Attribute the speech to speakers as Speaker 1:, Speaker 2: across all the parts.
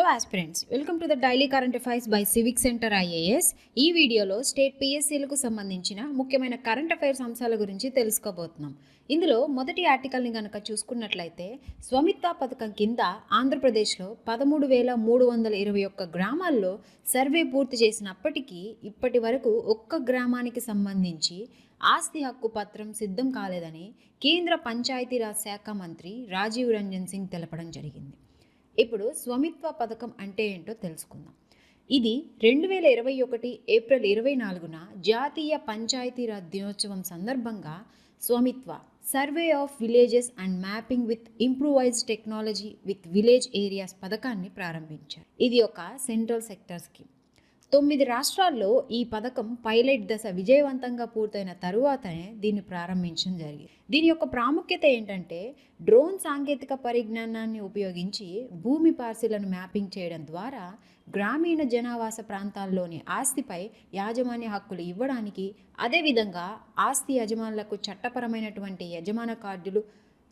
Speaker 1: Hello aspirants welcome to the daily current affairs by civic centre I A S ఈ వీడియోలో state పిఎస్సీలకు సంబంధించిన ముఖ్యమైన current affairs అంశాల గురించి తెలుసుకోబోతున్నాం. ఇందులో మొదటి ఆర్టికల్ని కనుక చూసుకున్నట్లయితే స్వమిత్వ పథకం కింద ఆంధ్రప్రదేశ్లో పదమూడు వేల మూడు వందల ఇరవై ఒక్క గ్రామాల్లో సర్వే పూర్తి చేసినప్పటికీ ఇప్పటి వరకు ఒక్క గ్రామానికి సంబంధించి ఆస్తి హక్కు పత్రం సిద్ధం కాలేదని కేంద్ర పంచాయతీరాజ్ శాఖ మంత్రి రాజీవ్ రంజన్ సింగ్ తెలపడం జరిగింది. ఇప్పుడు స్వమిత్వ పథకం అంటే ఏంటో తెలుసుకుందాం. ఇది రెండు వేల ఇరవై ఒకటి ఏప్రిల్ ఇరవై నాలుగున జాతీయ పంచాయతీరాజ్ దినోత్సవం సందర్భంగా Svamitva survey of villages and mapping with improvised technology with village areas పథకాన్ని ప్రారంభించారు. ఇది ఒక సెంట్రల్ సెక్టర్ స్కీమ్. తొమ్మిది రాష్ట్రాల్లో ఈ పథకం పైలట్ దశ విజయవంతంగా పూర్తయిన తరువాతనే దీన్ని ప్రారంభించడం జరిగింది. దీని యొక్క ప్రాముఖ్యత ఏంటంటే డ్రోన్ సాంకేతిక పరిజ్ఞానాన్ని ఉపయోగించి భూమి పార్సిలను మ్యాపింగ్ చేయడం ద్వారా గ్రామీణ జనావాస ప్రాంతాల్లోని ఆస్తిపై యాజమాన్య హక్కులు ఇవ్వడానికి అదేవిధంగా ఆస్తి యజమానులకు చట్టపరమైనటువంటి యజమాన కార్డులు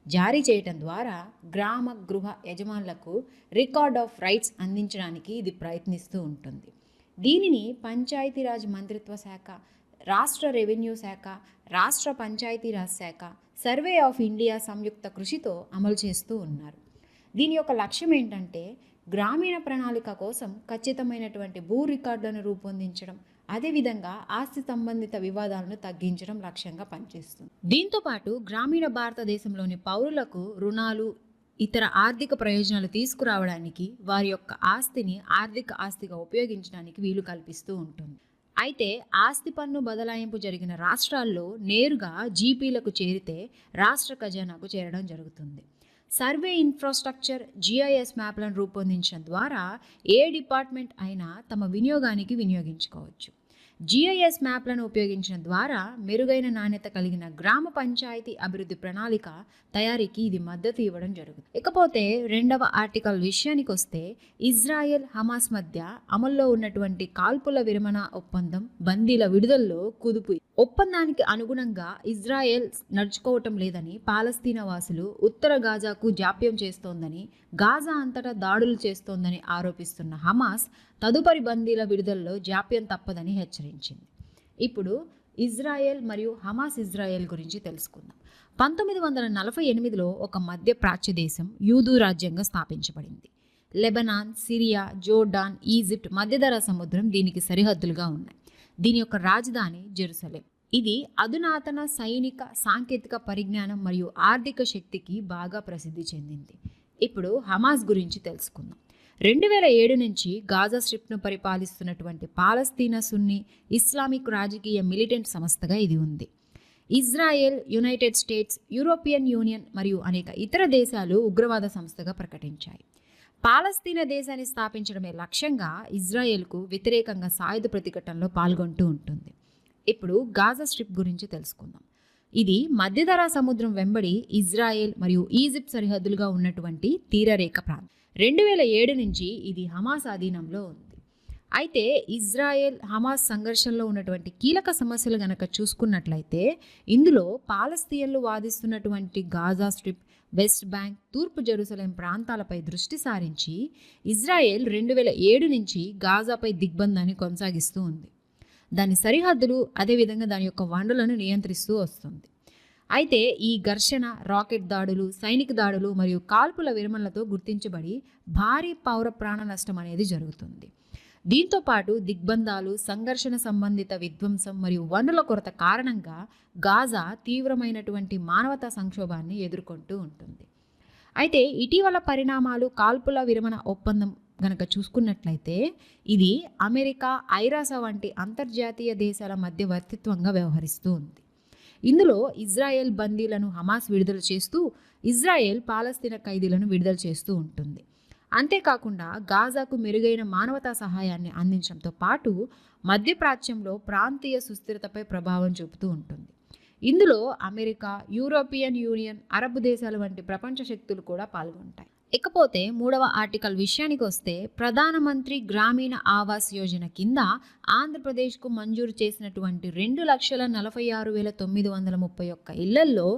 Speaker 1: జారీ చేయడం ద్వారా గ్రామ గృహ యజమానులకు రికార్డ్ ఆఫ్ రైట్స్ అందించడానికి ఇది ప్రయత్నిస్తూ ఉంటుంది. దీనిని పంచాయతీరాజ్ మంత్రిత్వ శాఖ రాష్ట్ర రెవెన్యూ శాఖ రాష్ట్ర పంచాయతీరాజ్ శాఖ సర్వే ఆఫ్ ఇండియా సంయుక్త కృషితో అమలు చేస్తూ ఉన్నారు. దీని యొక్క లక్ష్యం ఏంటంటే గ్రామీణ ప్రణాళిక కోసం ఖచ్చితమైనటువంటి భూ రికార్డులను రూపొందించడం అదేవిధంగా ఆస్తి సంబంధిత వివాదాలను తగ్గించడం లక్ష్యంగా పనిచేస్తుంది. దీంతో పాటు గ్రామీణ భారతదేశంలోని పౌరులకు రుణాలు ఇతర ఆర్థిక ప్రయోజనాలు తీసుకురావడానికి వారి యొక్క ఆస్తిని ఆర్థిక ఆస్తిగా ఉపయోగించడానికి వీలు కల్పిస్తూ ఉంటుంది. అయితే ఆస్తి పన్ను బదలాయింపు జరిగిన రాష్ట్రాల్లో నేరుగా జీపీలకు చేరితే రాష్ట్ర ఖజానాకు చేరడం జరుగుతుంది. సర్వే ఇన్ఫ్రాస్ట్రక్చర్ జిఐఎస్ మ్యాప్లను రూపొందించడం ద్వారా ఏ డిపార్ట్మెంట్ అయినా తమ వినియోగానికి వినియోగించుకోవచ్చు. జిఐఎస్ మ్యాప్లను ఉపయోగించడం ద్వారా మెరుగైన నాణ్యత కలిగిన గ్రామ పంచాయతీ అభివృద్ధి ప్రణాళిక తయారీకి ఇది మద్దతు ఇవ్వడం జరుగుతుంది. ఇకపోతే రెండవ ఆర్టికల్ విషయానికి వస్తే ఇజ్రాయెల్ హమాస్ మధ్య అమల్లో ఉన్నటువంటి కాల్పుల విరమణ ఒప్పందం బందీల విడుదలలో కుదుపు. ఒప్పందానికి అనుగుణంగా ఇజ్రాయెల్ నడుచుకోవటం లేదని పాలస్తీనా వాసులు ఉత్తర గాజాకు జాప్యం చేస్తోందని గాజా అంతటా దాడులు చేస్తోందని ఆరోపిస్తున్న హమాస్ తదుపరి బందీల విడుదలలో జాప్యం తప్పదని హెచ్చరించింది. ఇప్పుడు ఇజ్రాయెల్ మరియు హమాస్ ఇజ్రాయెల్ గురించి తెలుసుకుందాం. పంతొమ్మిది వందల నలభై ఎనిమిదిలో ఒక మధ్య ప్రాచ్య దేశం యూదు రాజ్యంగా స్థాపించబడింది. లెబనాన్ సిరియా జోర్డాన్ ఈజిప్ట్ మధ్యధరా సముద్రం దీనికి సరిహద్దులుగా ఉన్నాయి. దీని యొక్క రాజధాని జెరూసలేం. ఇది అధునాతన సైనిక సాంకేతిక పరిజ్ఞానం మరియు ఆర్థిక శక్తికి బాగా ప్రసిద్ధి చెందింది. ఇప్పుడు హమాస్ గురించి తెలుసుకుందాం. రెండు వేల ఏడు నుంచి గాజా స్ట్రిప్ను పరిపాలిస్తున్నటువంటి పాలస్తీనా సున్ని ఇస్లామిక్ రాజకీయ మిలిటెంట్ సంస్థగా ఇది ఉంది. Israel United States European Union మరియు అనేక ఇతర దేశాలు ఉగ్రవాద సంస్థగా ప్రకటించాయి. పాలస్తీనా దేశాన్ని స్థాపించడమే లక్ష్యంగా ఇజ్రాయెల్కు వ్యతిరేకంగా సాయుధ ప్రతిఘటనలో పాల్గొంటూ ఉంటుంది. ఇప్పుడు గాజా స్ట్రిప్ గురించి తెలుసుకుందాం. ఇది మధ్యధరా సముద్రం వెంబడి ఇజ్రాయెల్ మరియు ఈజిప్ట్ సరిహద్దులుగా ఉన్నటువంటి తీరరేఖ ప్రాంతం. రెండు వేల ఏడు నుంచి ఇది హమాస్ అధీనంలో ఉంది. అయితే ఇజ్రాయెల్ హమాస్ సంఘర్షణలో ఉన్నటువంటి కీలక సమస్యలు గనక చూసుకున్నట్లయితే ఇందులో పాలస్తీయన్లు వాదిస్తున్నటువంటి గాజా స్ట్రిప్ వెస్ట్ బ్యాంక్ తూర్పు జెరూసలేం ప్రాంతాలపై దృష్టి సారించి ఇజ్రాయెల్ రెండు వేల ఏడు నుంచి గాజాపై దిగ్బంధాన్ని కొనసాగిస్తూ ఉంది. దాని సరిహద్దులు అదేవిధంగా దాని యొక్క వనరులను నియంత్రిస్తూ వస్తుంది. అయితే ఈ ఘర్షణ రాకెట్ దాడులు సైనిక దాడులు మరియు కాల్పుల విరమణలతో గుర్తించబడి భారీ పౌర ప్రాణ నష్టం అనేది జరుగుతుంది. దీంతో పాటు దిగ్బంధాలు సంఘర్షణ సంబంధిత విధ్వంసం మరియు వనరుల కొరత కారణంగా గాజా తీవ్రమైనటువంటి మానవతా సంక్షోభాన్ని ఎదుర్కొంటూ ఉంటుంది. అయితే ఇటీవల పరిణామాలు కాల్పుల విరమణ ఒప్పందం గనక చూసుకున్నట్లయితే ఇది అమెరికా ఐరాస వంటి అంతర్జాతీయ దేశాల మధ్యవర్తిత్వంగా వ్యవహరిస్తూ ఉంది. ఇందులో ఇజ్రాయెల్ బందీలను హమాస్ విడుదల చేస్తూ ఇజ్రాయెల్ పాలస్తీనా ఖైదీలను విడుదల చేస్తూ ఉంటుంది. అంతేకాకుండా గాజాకు మెరుగైన మానవతా సహాయాన్ని అందించడంతో పాటు మధ్యప్రాచ్యంలో ప్రాంతీయ సుస్థిరతపై ప్రభావం చూపుతూ ఉంటుంది. ఇందులో అమెరికా యూరోపియన్ యూనియన్ అరబ్ దేశాలు వంటి ప్రపంచ శక్తులు కూడా పాల్గొంటాయి. ఇకపోతే మూడవ ఆర్టికల్ విషయానికి వస్తే ప్రధానమంత్రి గ్రామీణ ఆవాస్ యోజన కింద ఆంధ్రప్రదేశ్కు మంజూరు చేసినటువంటి రెండు లక్షల నలభై ఆరు వేల తొమ్మిది వందల ముప్పై ఒక్క ఇళ్ళల్లో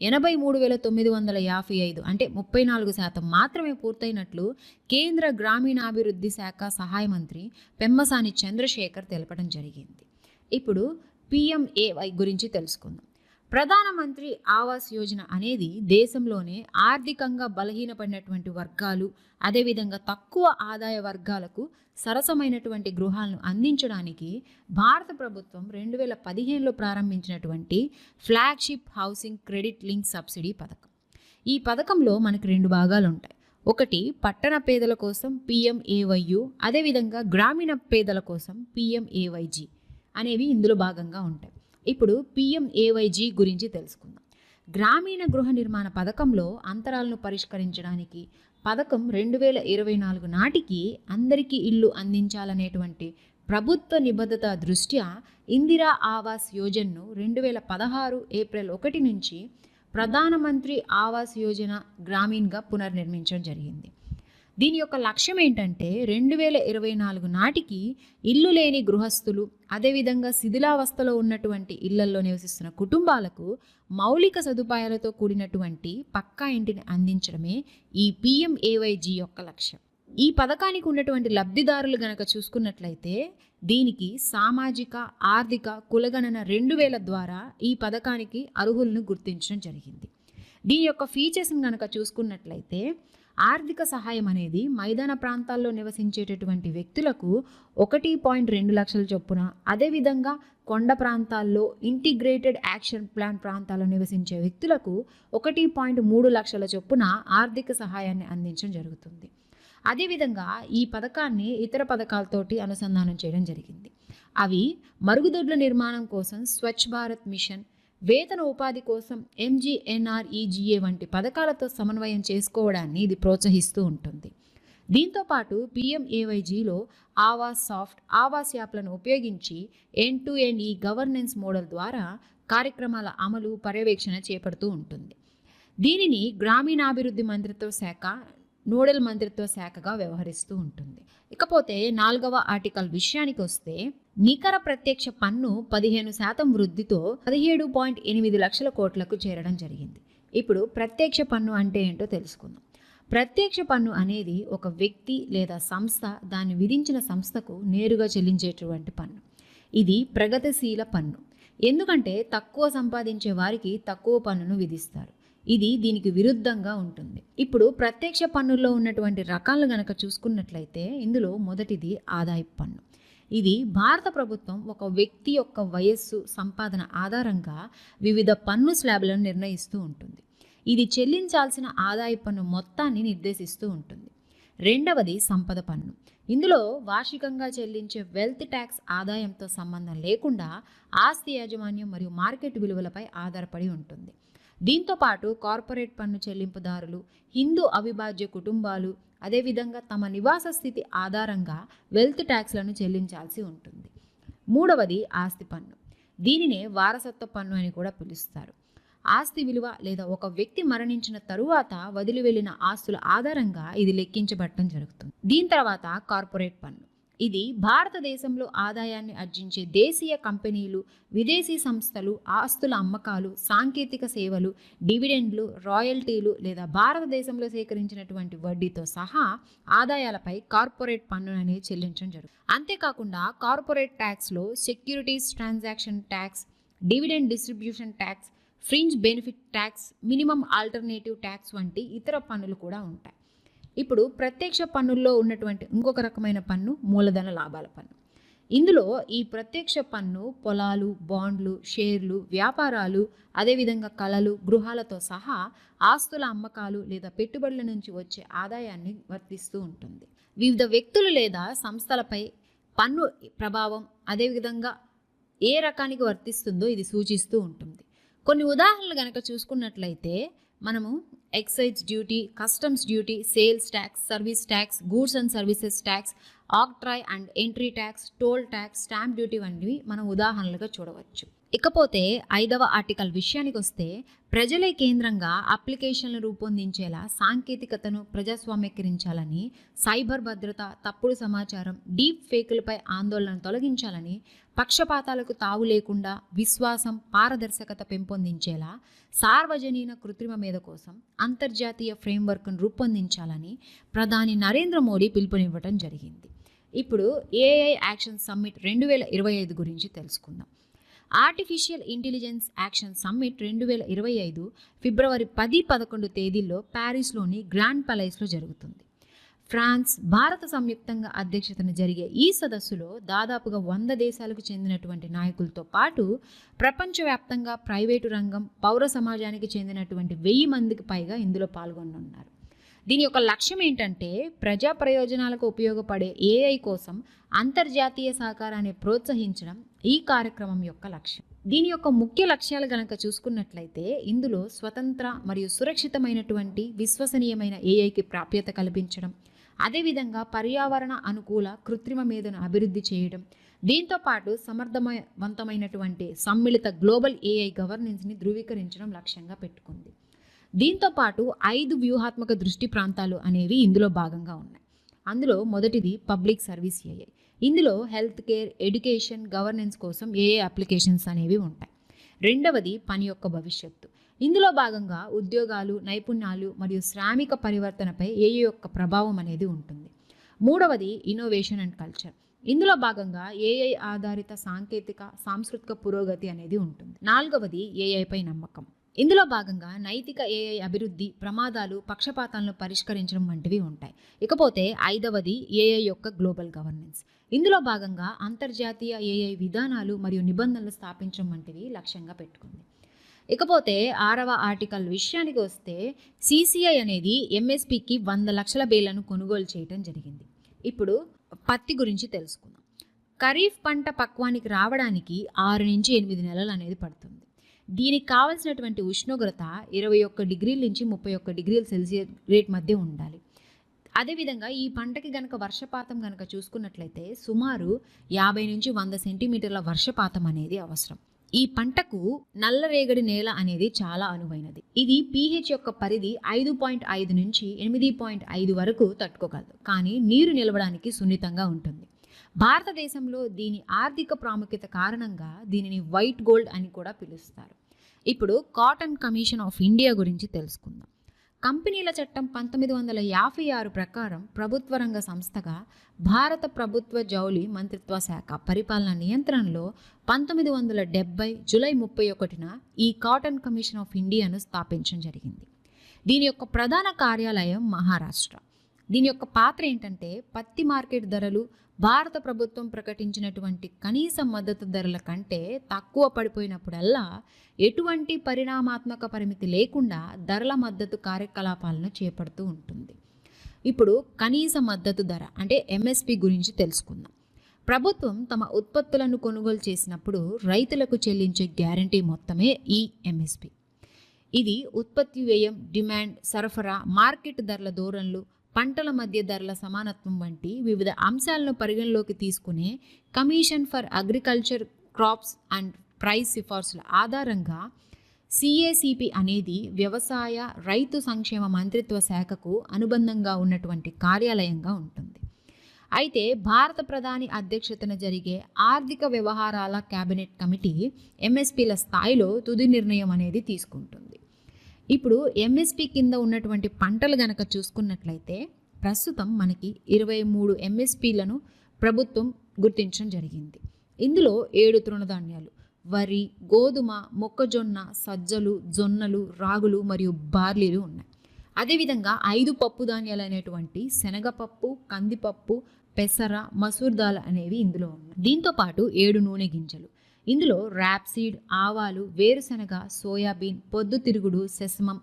Speaker 1: ఎనభై మూడు వేల తొమ్మిది వందల యాభై ఐదు అంటే ముప్పై నాలుగు శాతం మాత్రమే పూర్తయినట్లు కేంద్ర గ్రామీణాభివృద్ధి శాఖ సహాయ మంత్రి పెమ్మసాని చంద్రశేఖర్ తెలపడం జరిగింది. ఇప్పుడు పిఎంఏవై గురించి తెలుసుకుందాం. ప్రధానమంత్రి ఆవాస్ యోజన అనేది దేశంలోనే ఆర్థికంగా బలహీనపడినటువంటి వర్గాలు అదేవిధంగా తక్కువ ఆదాయ వర్గాలకు సరసమైనటువంటి గృహాలను అందించడానికి భారత ప్రభుత్వం రెండు వేల పదిహేనులో ప్రారంభించినటువంటి flagship housing credit link subsidy పథకం. ఈ పథకంలో మనకు రెండు భాగాలు ఉంటాయి. ఒకటి పట్టణ పేదల కోసం పిఎంఏవైయు అదేవిధంగా గ్రామీణ పేదల కోసం పిఎంఏవైజీ అనేవి ఇందులో భాగంగా ఉంటాయి. ఇప్పుడు పిఎంఏవైజీ గురించి తెలుసుకుందాం. గ్రామీణ గృహ నిర్మాణ పథకంలో అంతరాలను పరిష్కరించడానికి పథకం రెండు వేల ఇరవై నాలుగు నాటికి అందరికీ ఇల్లు అందించాలనేటువంటి ప్రభుత్వ నిబద్ధత దృష్ట్యా ఇందిరా ఆవాస్ యోజనను రెండు వేల పదహారు ఏప్రిల్ ఒకటి నుంచి ప్రధానమంత్రి ఆవాస్ యోజన గ్రామీణ్గా పునర్నిర్మించడం జరిగింది. దీని యొక్క లక్ష్యం ఏంటంటే రెండు వేల ఇరవై నాలుగు నాటికి ఇల్లు లేని గృహస్థులు అదేవిధంగా శిథిలావస్థలో ఉన్నటువంటి ఇళ్ళల్లో నివసిస్తున్న కుటుంబాలకు మౌలిక సదుపాయాలతో కూడినటువంటి పక్కా ఇంటిని అందించడమే ఈ పిఎంఏవైజీ యొక్క లక్ష్యం. ఈ పథకానికి ఉన్నటువంటి లబ్ధిదారులు గనక చూసుకున్నట్లయితే దీనికి సామాజిక ఆర్థిక కులగణన రెండు వేల ద్వారా ఈ పథకానికి అర్హులను గుర్తించడం జరిగింది. దీని యొక్క ఫీచర్స్ని కనుక చూసుకున్నట్లయితే ఆర్థిక సహాయం అనేది మైదాన ప్రాంతాల్లో నివసించేటటువంటి వ్యక్తులకు ఒకటి పాయింట్ రెండు లక్షల చొప్పున అదేవిధంగా కొండ ప్రాంతాల్లో ఇంటిగ్రేటెడ్ యాక్షన్ ప్లాన్ ప్రాంతాల్లో నివసించే వ్యక్తులకు ఒకటి పాయింట్ మూడు లక్షల చొప్పున ఆర్థిక సహాయాన్ని అందించడం జరుగుతుంది. అదేవిధంగా ఈ పథకాన్ని ఇతర పథకాలతోటి అనుసంధానం చేయడం జరిగింది. అవి మరుగుదొడ్ల నిర్మాణం కోసం స్వచ్ఛ భారత్ మిషన్ వేతన ఉపాధి కోసం ఎంజీఎన్ఆర్ఈజీఏ వంటి పథకాలతో సమన్వయం చేసుకోవడాన్ని ఇది ప్రోత్సహిస్తూ ఉంటుంది. దీంతోపాటు పిఎంఏవైజీలో ఆవాస్ సాఫ్ట్ ఆవాస్ యాప్లను ఉపయోగించి ఎన్ to N e governance model ద్వారా కార్యక్రమాల అమలు పర్యవేక్షణ చేపడుతూ ఉంటుంది. దీనిని గ్రామీణాభివృద్ధి మంత్రిత్వ శాఖ నోడల్ మంత్రిత్వ శాఖగా వ్యవహరిస్తూ ఉంటుంది. ఇకపోతే నాలుగవ ఆర్టికల్ విషయానికి వస్తే నికర ప్రత్యక్ష పన్ను పదిహేను శాతం వృద్ధితో పదిహేడు పాయింట్ ఎనిమిది లక్షల కోట్లకు చేరడం జరిగింది. ఇప్పుడు ప్రత్యక్ష పన్ను అంటే ఏంటో తెలుసుకుందాం. ప్రత్యక్ష పన్ను అనేది ఒక వ్యక్తి లేదా సంస్థ దాన్ని విధించిన సంస్థకు నేరుగా చెల్లించేటువంటి పన్ను. ఇది ప్రగతిశీల పన్ను. ఎందుకంటే తక్కువ సంపాదించే వారికి తక్కువ పన్నును విధిస్తారు. ఇది దీనికి విరుద్ధంగా ఉంటుంది. ఇప్పుడు ప్రత్యక్ష పన్నుల్లో ఉన్నటువంటి రకాలు గనక చూసుకున్నట్లయితే ఇందులో మొదటిది ఆదాయపు పన్ను. ఇది భారత ప్రభుత్వం ఒక వ్యక్తి యొక్క వయస్సు సంపాదన ఆధారంగా వివిధ పన్ను స్లాబ్లను నిర్ణయిస్తూ ఉంటుంది. ఇది చెల్లించాల్సిన ఆదాయ పన్ను మొత్తాన్ని నిర్దేశిస్తూ ఉంటుంది. రెండవది సంపద పన్ను. ఇందులో వార్షికంగా చెల్లించే వెల్త్ ట్యాక్స్ ఆదాయంతో సంబంధం లేకుండా ఆస్తి యాజమాన్యం మరియు మార్కెట్ విలువలపై ఆధారపడి ఉంటుంది. దీంతో పాటు కార్పొరేట్ పన్ను చెల్లింపుదారులు హిందూ అవిభాజ్య కుటుంబాలు అదేవిధంగా తమ నివాస స్థితి ఆధారంగా వెల్త్ ట్యాక్స్లను చెల్లించాల్సి ఉంటుంది. మూడవది ఆస్తి పన్ను. దీనినే వారసత్వ పన్ను అని కూడా పిలుస్తారు. ఆస్తి విలువ లేదా ఒక వ్యక్తి మరణించిన తరువాత వదిలి వెళ్ళిన ఆస్తుల ఆధారంగా ఇది లెక్కించబడటం జరుగుతుంది. దీని తర్వాత కార్పొరేట్ పన్ను. ఇది భారతదేశంలో ఆదాయాన్ని ఆర్జించే దేశీయ కంపెనీలు విదేశీ సంస్థలు ఆస్తుల అమ్మకాలు సాంకేతిక సేవలు డివిడెండ్లు రాయల్టీలు లేదా భారతదేశంలో సేకరించినటువంటి వడ్డీతో సహా ఆదాయాలపై కార్పొరేట్ పన్ను అనేది చెల్లించడం జరుగుతుంది. అంతేకాకుండా corporate ట్యాక్స్లో securities transaction tax dividend distribution tax fringe benefit tax minimum alternative tax వంటి ఇతర పన్నులు కూడా ఉంటాయి. ఇప్పుడు ప్రత్యక్ష పన్నుల్లో ఉన్నటువంటి ఇంకొక రకమైన పన్ను మూలధన లాభాల పన్ను. ఇందులో ఈ ప్రత్యక్ష పన్ను పొలాలు బాండ్లు షేర్లు వ్యాపారాలు అదేవిధంగా కళలు గృహాలతో సహా ఆస్తుల అమ్మకాలు లేదా పెట్టుబడుల నుంచి వచ్చే ఆదాయాన్ని వర్తిస్తూ ఉంటుంది. వివిధ వ్యక్తులు లేదా సంస్థలపై పన్ను ప్రభావం అదేవిధంగా ఏ రకానికి వర్తిస్తుందో ఇది సూచిస్తూ ఉంటుంది. కొన్ని ఉదాహరణలు కనుక చూసుకున్నట్లయితే మనము excise duty customs duty sales tax service tax goods and services tax octroi and entry tax toll tax stamp duty వంటివి మనం ఉదాహరణలుగా చూడవచ్చు. ఇకపోతే ఐదవ ఆర్టికల్ విషయానికి వస్తే ప్రజలే కేంద్రంగా అప్లికేషన్లు రూపొందించేలా సాంకేతికతను ప్రజాస్వామ్యకరించాలని సైబర్ భద్రత తప్పుడు సమాచారం డీప్ ఫేకులపై ఆందోళన తొలగించాలని పక్షపాతాలకు తావు లేకుండా విశ్వాసం పారదర్శకత పెంపొందించేలా సార్వజనీన కృత్రిమ మీద కోసం అంతర్జాతీయ ఫ్రేమ్వర్క్ను రూపొందించాలని ప్రధాని నరేంద్ర మోడీ పిలుపునివ్వడం జరిగింది. ఇప్పుడు ఏఐ యాక్షన్ సమ్మిట్ రెండు వేల ఇరవై ఐదు గురించి తెలుసుకుందాం. ఆర్టిఫిషియల్ ఇంటెలిజెన్స్ యాక్షన్ సమ్మిట్ రెండు వేల ఇరవై ఐదు ఫిబ్రవరి పది పదకొండు తేదీల్లో ప్యారిస్లోని గ్రాండ్ పలైస్లో జరుగుతుంది. ఫ్రాన్స్ భారత సంయుక్తంగా అధ్యక్షతన జరిగే ఈ సదస్సులో దాదాపుగా వంద దేశాలకు చెందినటువంటి నాయకులతో పాటు ప్రపంచవ్యాప్తంగా ప్రైవేటు రంగం పౌర సమాజానికి చెందినటువంటి వెయ్యి మందికి పైగా ఇందులో పాల్గొనున్నారు దీని యొక్క లక్ష్యం ఏంటంటే ప్రజా ప్రయోజనాలకు ఉపయోగపడే ఏఐ కోసం అంతర్జాతీయ సహకారాన్ని ప్రోత్సహించడం ఈ కార్యక్రమం యొక్క లక్ష్యం. దీని యొక్క ముఖ్య లక్ష్యాలు గనక చూసుకున్నట్లయితే ఇందులో స్వతంత్ర మరియు సురక్షితమైనటువంటి విశ్వసనీయమైన ఏఐకి ప్రాప్యత కల్పించడం అదేవిధంగా పర్యావరణ అనుకూల కృత్రిమ మేధను అభివృద్ధి చేయడం దీంతో పాటు సమర్థవంతమైనటువంటి సమ్మిళిత గ్లోబల్ ఏఐ గవర్నెన్స్ని ధృవీకరించడం లక్ష్యంగా పెట్టుకుంది. దీంతో పాటు ఐదు వ్యూహాత్మక దృష్టి ప్రాంతాలు అనేవి ఇందులో భాగంగా ఉన్నాయి. అందులో మొదటిది పబ్లిక్ సర్వీస్ ఏఐ. ఇందులో హెల్త్ కేర్ ఎడ్యుకేషన్ గవర్నెన్స్ కోసం ఏఏ అప్లికేషన్స్ అనేవి ఉంటాయి. రెండవది పని యొక్క భవిష్యత్తు. ఇందులో భాగంగా ఉద్యోగాలు నైపుణ్యాలు మరియు శ్రామిక పరివర్తనపై ఏఏ యొక్క ప్రభావం అనేది ఉంటుంది. మూడవది ఇన్నోవేషన్ అండ్ కల్చర్. ఇందులో భాగంగా ఏఐ ఆధారిత సాంకేతిక సాంస్కృతిక పురోగతి అనేది ఉంటుంది. నాలుగవది ఏఐపై నమ్మకం. ఇందులో భాగంగా నైతిక ఏఐ అభివృద్ధి ప్రమాదాలు పక్షపాతాలను పరిష్కరించడం వంటివి ఉంటాయి. ఇకపోతే ఐదవది ఏఐ యొక్క గ్లోబల్ గవర్నెన్స్. ఇందులో భాగంగా అంతర్జాతీయ ఏఐ విధానాలు మరియు నిబంధనలు స్థాపించడం వంటివి లక్ష్యంగా పెట్టుకుంది. ఇకపోతే ఆరవ ఆర్టికల్ విషయానికి వస్తే సిసిఐ అనేది ఎంఎస్పికి వంద లక్షల బేలను కొనుగోలు చేయడం జరిగింది. ఇప్పుడు పత్తి గురించి తెలుసుకుందాం. ఖరీఫ్ పంట పక్వానికి రావడానికి ఆరు నుంచి ఎనిమిది నెలలు అనేది పడుతుంది. దీనికి కావలసినటువంటి ఉష్ణోగ్రత ఇరవై ఒక్క డిగ్రీల నుంచి ముప్పై ఒక్క డిగ్రీల సెల్సియస్ రేట్ మధ్య ఉండాలి. అదేవిధంగా ఈ పంటకి గనక వర్షపాతం గనక చూసుకున్నట్లయితే సుమారు యాభై నుంచి వంద సెంటీమీటర్ల వర్షపాతం అనేది అవసరం. ఈ పంటకు నల్లరేగడి నేల అనేది చాలా అనువైనది. ఇది పీహెచ్ యొక్క పరిధి ఐదు పాయింట్ ఐదు నుంచి ఎనిమిది పాయింట్ ఐదు వరకు తట్టుకోగలదు. కానీ నీరు నిలవడానికి సున్నితంగా ఉంటుంది. భారతదేశంలో దీని ఆర్థిక ప్రాముఖ్యత కారణంగా దీనిని వైట్ గోల్డ్ అని కూడా పిలుస్తారు. ఇప్పుడు కాటన్ కమిషన్ ఆఫ్ ఇండియా గురించి తెలుసుకుందాం. కంపెనీల చట్టం పంతొమ్మిది వందల యాభై ఆరు ప్రకారం ప్రభుత్వ రంగ సంస్థగా భారత ప్రభుత్వ జౌలి మంత్రిత్వ శాఖ పరిపాలన నియంత్రణలో పంతొమ్మిది వందల డెబ్బై జూలై ముప్పై ఒకటిన ఈ కాటన్ కమిషన్ ఆఫ్ ఇండియాను స్థాపించడం జరిగింది. దీని యొక్క ప్రధాన కార్యాలయం మహారాష్ట్ర. దీని యొక్క పాత్ర ఏంటంటే పత్తి మార్కెట్ ధరలు భారత ప్రభుత్వం ప్రకటించినటువంటి కనీస మద్దతు ధరల కంటే తక్కువ పడిపోయినప్పుడల్లా ఎటువంటి పరిణామాత్మక పరిమితి లేకుండా ధరల మద్దతు కార్యకలాపాలను చేపడుతూ ఉంటుంది. ఇప్పుడు కనీస మద్దతు ధర అంటే ఎంఎస్పి గురించి తెలుసుకుందాం. ప్రభుత్వం తమ ఉత్పత్తులను కొనుగోలు చేసినప్పుడు రైతులకు చెల్లించే గ్యారంటీ మొత్తమే ఈ ఎంఎస్పి ఇది ఉత్పత్తి వ్యయం డిమాండ్ సరఫరా మార్కెట్ ధరల ధోరణులు పంటల మధ్య ధరల సమానత్వం వంటి వివిధ అంశాలను పరిగణలోకి తీసుకునే commission for agriculture crops and price సిఫార్సుల ఆధారంగా సిఏసిపి అనేది వ్యవసాయ రైతు సంక్షేమ మంత్రిత్వ శాఖకు అనుబంధంగా ఉన్నటువంటి కార్యాలయంగా ఉంటుంది. అయితే భారత ప్రధాని అధ్యక్షతన జరిగే ఆర్థిక వ్యవహారాల కేబినెట్ కమిటీ ఎంఎస్పీల స్థాయిలో తుది నిర్ణయం అనేది తీసుకుంటుంది. ఇప్పుడు ఎంఎస్పి కింద ఉన్నటువంటి పంటలు గనక చూసుకున్నట్లయితే ప్రస్తుతం మనకి ఇరవై మూడు ఎంఎస్పీలను ప్రభుత్వం గుర్తించడం జరిగింది. ఇందులో ఏడు తృణధాన్యాలు వరి గోధుమ మొక్కజొన్న సజ్జలు జొన్నలు రాగులు మరియు బార్లీలు ఉన్నాయి. అదేవిధంగా ఐదు పప్పు ధాన్యాలు అనేటువంటి శనగపప్పు కందిపప్పు పెసర మసూర్ దాల్ అనేవి ఇందులో ఉన్నాయి. దీంతో పాటు ఏడు నూనె గింజలు ఇందులో ర్యాప్సీడ్ ఆవాలు వేరుశనగ సోయాబీన్ పొద్దుతిరుగుడు సెసమం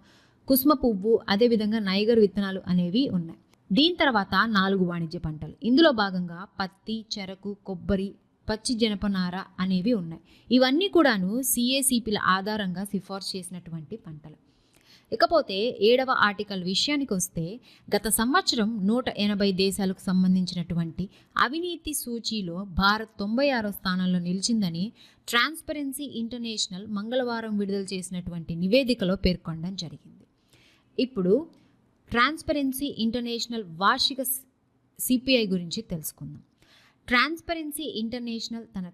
Speaker 1: కుసుమ పువ్వు అదేవిధంగా నైగర్ విత్తనాలు అనేవి ఉన్నాయి. దీని తర్వాత నాలుగు వాణిజ్య పంటలు. ఇందులో భాగంగా పత్తి చెరకు కొబ్బరి పచ్చి జనపనార అనేవి ఉన్నాయి. ఇవన్నీ కూడాను సిఏసిపిల ఆధారంగా సిఫార్సు చేసినటువంటి పంటలు. ఇకపోతే ఏడవ ఆర్టికల్ విషయానికి వస్తే గత సంవత్సరం నూట ఎనభై దేశాలకు సంబంధించినటువంటి అవినీతి సూచీలో భారత్ తొంభై ఆరో స్థానంలో నిలిచిందని ట్రాన్స్పరెన్సీ ఇంటర్నేషనల్ మంగళవారం విడుదల చేసినటువంటి నివేదికలో పేర్కొనడం జరిగింది. ఇప్పుడు ట్రాన్స్పరెన్సీ ఇంటర్నేషనల్ వార్షిక సిపిఐ గురించి తెలుసుకుందాం. ట్రాన్స్పరెన్సీ ఇంటర్నేషనల్ తన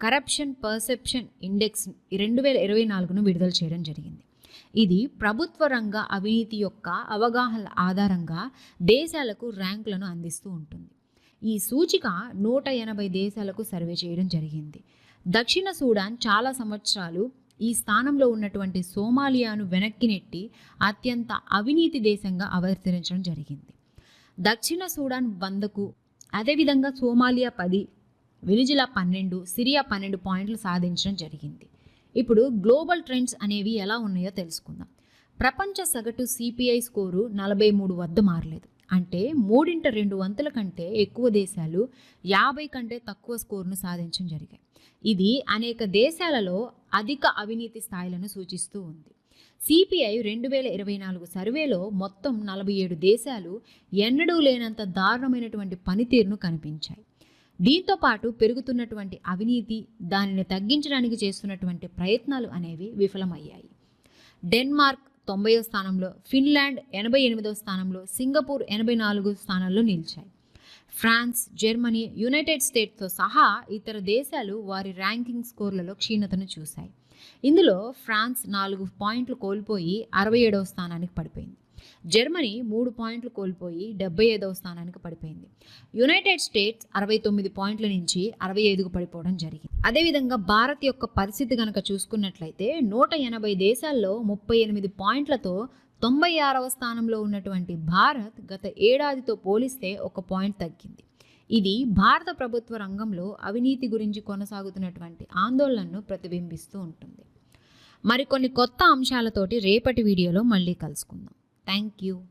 Speaker 1: కరప్షన్ పర్సెప్షన్ ఇండెక్స్ రెండు వేల ఇరవై నాలుగును విడుదల చేయడం జరిగింది. ఇది ప్రభుత్వ రంగ అవినీతి యొక్క అవగాహన ఆధారంగా దేశాలకు ర్యాంకులను అందిస్తూ ఉంటుంది. ఈ సూచిక నూట ఎనభై దేశాలకు సర్వే చేయడం జరిగింది. దక్షిణ సూడాన్ చాలా సంవత్సరాలు ఈ స్థానంలో ఉన్నటువంటి సోమాలియాను వెనక్కి నెట్టి అత్యంత అవినీతి దేశంగా అవతరించడం జరిగింది. దక్షిణ సూడాన్ వందకు అదేవిధంగా సోమాలియా పది వెనిజులా పన్నెండు సిరియా పన్నెండు పాయింట్లు సాధించడం జరిగింది. ఇప్పుడు గ్లోబల్ ట్రెండ్స్ అనేవి ఎలా ఉన్నాయో తెలుసుకుందాం. ప్రపంచ సగటు సిపిఐ స్కోరు నలభై మూడు వద్ద మారలేదు. అంటే మూడింట రెండు వంతుల కంటే ఎక్కువ దేశాలు యాభై కంటే తక్కువ స్కోరును సాధించడం జరిగాయి. ఇది అనేక దేశాలలో అధిక అవినీతి స్థాయిలను సూచిస్తూ ఉంది. సిపిఐ రెండు వేల ఇరవై నాలుగు సర్వేలో మొత్తం నలభై ఏడు దేశాలు ఎన్నడూ లేనంత దారుణమైనటువంటి పనితీరును కనిపించాయి. దీంతో పాటు పెరుగుతున్నటువంటి అవినీతి దానిని తగ్గించడానికి చేస్తున్నటువంటి ప్రయత్నాలు అనేవి విఫలమయ్యాయి. డెన్మార్క్ తొంభైవ స్థానంలో ఫిన్లాండ్ ఎనభై ఎనిమిదవ స్థానంలో సింగపూర్ ఎనభై నాలుగు స్థానాల్లో నిలిచాయి. ఫ్రాన్స్ జర్మనీ యునైటెడ్ స్టేట్స్తో సహా ఇతర దేశాలు వారి ర్యాంకింగ్ స్కోర్లలో క్షీణతను చూశాయి. ఇందులో ఫ్రాన్స్ నాలుగు పాయింట్లు కోల్పోయి అరవై ఏడవ స్థానానికి పడిపోయింది. జర్మనీ మూడు పాయింట్లు కోల్పోయి డెబ్బై ఐదవ స్థానానికి పడిపోయింది. యునైటెడ్ స్టేట్స్ అరవై తొమ్మిది పాయింట్ల నుంచి అరవై ఐదుకు పడిపోవడం జరిగింది. అదేవిధంగా భారత్ యొక్క పరిస్థితి కనుక చూసుకున్నట్లయితే నూట ఎనభై దేశాల్లో ముప్పై ఎనిమిది పాయింట్లతో తొంభై ఆరవ స్థానంలో ఉన్నటువంటి భారత్ గత ఏడాదితో పోలిస్తే ఒక పాయింట్ తగ్గింది. ఇది భారత ప్రభుత్వ రంగంలో అవినీతి గురించి కొనసాగుతున్నటువంటి ఆందోళనను ప్రతిబింబిస్తూ ఉంటుంది. మరికొన్ని కొత్త అంశాలతోటి రేపటి వీడియోలో మళ్ళీ కలుసుకుందాం. Thank you.